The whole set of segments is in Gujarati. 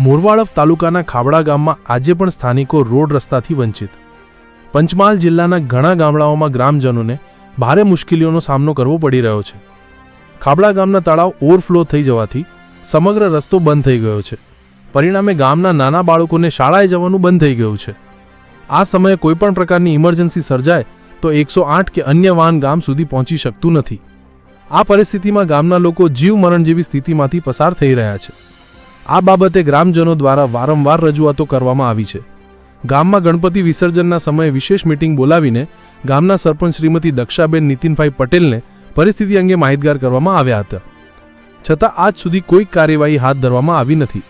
મોરવાડફ તાલુકાના ખાબડા ગામમાં આજે પણ સ્થાનિકો રોડ રસ્તાથી વંચિત. પંચમહાલ જિલ્લાના ઘણા ગામડાઓમાં ગ્રામજનોને ભારે મુશ્કેલીઓનો સામનો કરવો પડી રહ્યો છે. ખાબડા ગામના તળાવ ઓવરફ્લો થઈ જવાથી સમગ્ર રસ્તો બંધ થઈ ગયો છે. પરિણામે ગામના નાના બાળકોને શાળાએ જવાનું બંધ થઈ ગયું છે. આ સમયે કોઈપણ પ્રકારની ઇમરજન્સી સર્જાય તો એકસો આઠ કે અન્ય વાહન ગામ સુધી પહોંચી શકતું નથી. આ પરિસ્થિતિમાં ગામના લોકો જીવ મરણ જેવી સ્થિતિમાંથી પસાર થઈ રહ્યા છે. આ બાબતે ગ્રામજનો દ્વારા વારંવાર રજૂઆતો કરવામાં આવી છે. ગામમાં ગણપતિ વિસર્જનના સમયે વિશેષ મિટિંગ બોલાવીને ગામના સરપંચ શ્રીમતી દક્ષાબેન નીતિનભાઈ પટેલને પરિસ્થિતિ અંગે માહિતગાર કરવામાં આવ્યા હતા. છતાં આજ સુધી કોઈ કાર્યવાહી હાથ ધરવામાં આવી નથી.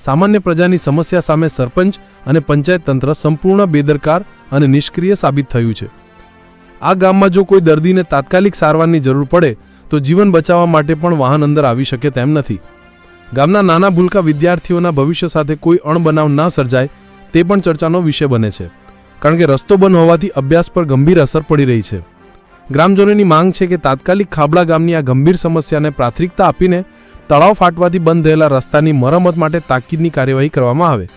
સામાન્ય પ્રજાની સમસ્યા સામે સરપંચ અને પંચાયત તંત્ર સંપૂર્ણ બેદરકાર અને નિષ્ક્રિય સાબિત થયું છે. આ ગામમાં જો કોઈ દર્દીને તાત્કાલિક સારવારની જરૂર પડે, તો જીવન બચાવવા માટે પણ વાહન અંદર આવી શકે તેમ નથી. ગામના નાના ભૂલકા વિદ્યાર્થીઓના ભવિષ્ય સાથે કોઈ અણબનાવ ન સર્જાય તે પણ ચર્ચાનો વિષય બને છે. કારણ કે રસ્તો બંધ હોવાથી અભ્યાસ પર ગંભીર અસર પડી રહી છે. ગ્રામજનોની માંગ છે કે તાત્કાલિક ખાબડા ગામની આ ગંભીર સમસ્યાને પ્રાથમિકતા આપીને તળાવ ફાટવાથી બંધ થયેલા રસ્તાની મરમત માટે તાકીદની કાર્યવાહી કરવામાં આવે.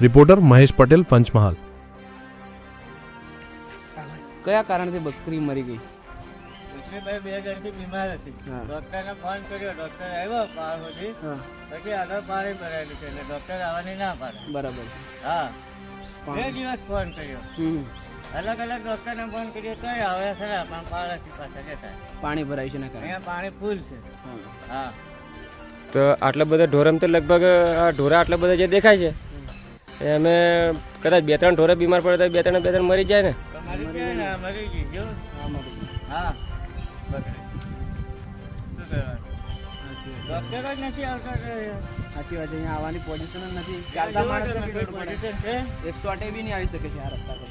રિપોર્ટર મહેશ પટેલ પંચમહાલ. કયા કારણથી બકરી મરી ગઈ? લક્ષ્મીભાઈ બે જણથી બીમાર હતી. ડોક્ટરને ફોન કર્યો. ડોક્ટર આવ્યો પાર સુધી. હા. પછી આગળ પાણી ભરાયેલું છે એટલે ડોક્ટર આવવાની ના પાડે. બરાબર. હા. બે દિવસ ફોન કર્યો. હમ. અલગ અલગ ડોક્ટરને ફોન કર્યો તો આવે ખરા પણ પાડોશી પાછા જતા પાણી ભરાય છે ને અહીંયા પાણી ફૂલ છે. હા. તો આટલા બધા ઢોરમ તો લગભગ આ ઢોરા આટલા બધા જે દેખાય છે એ અમે કદાચ બે ત્રણ ઢોરે બીમાર પડે તો બે ત્રણ બે ત્રણ મરી જાય ને? મરી ગયો ને મરી ગઈ જો. હા, શું ડોક્ટર જ નથી આવતા સાચી વાત અહીંયા આવવાની પોઝિશન જ નથી. ચાલતા છે એકસો આઠે બી નહીં આવી શકે છે આ રસ્તા પર.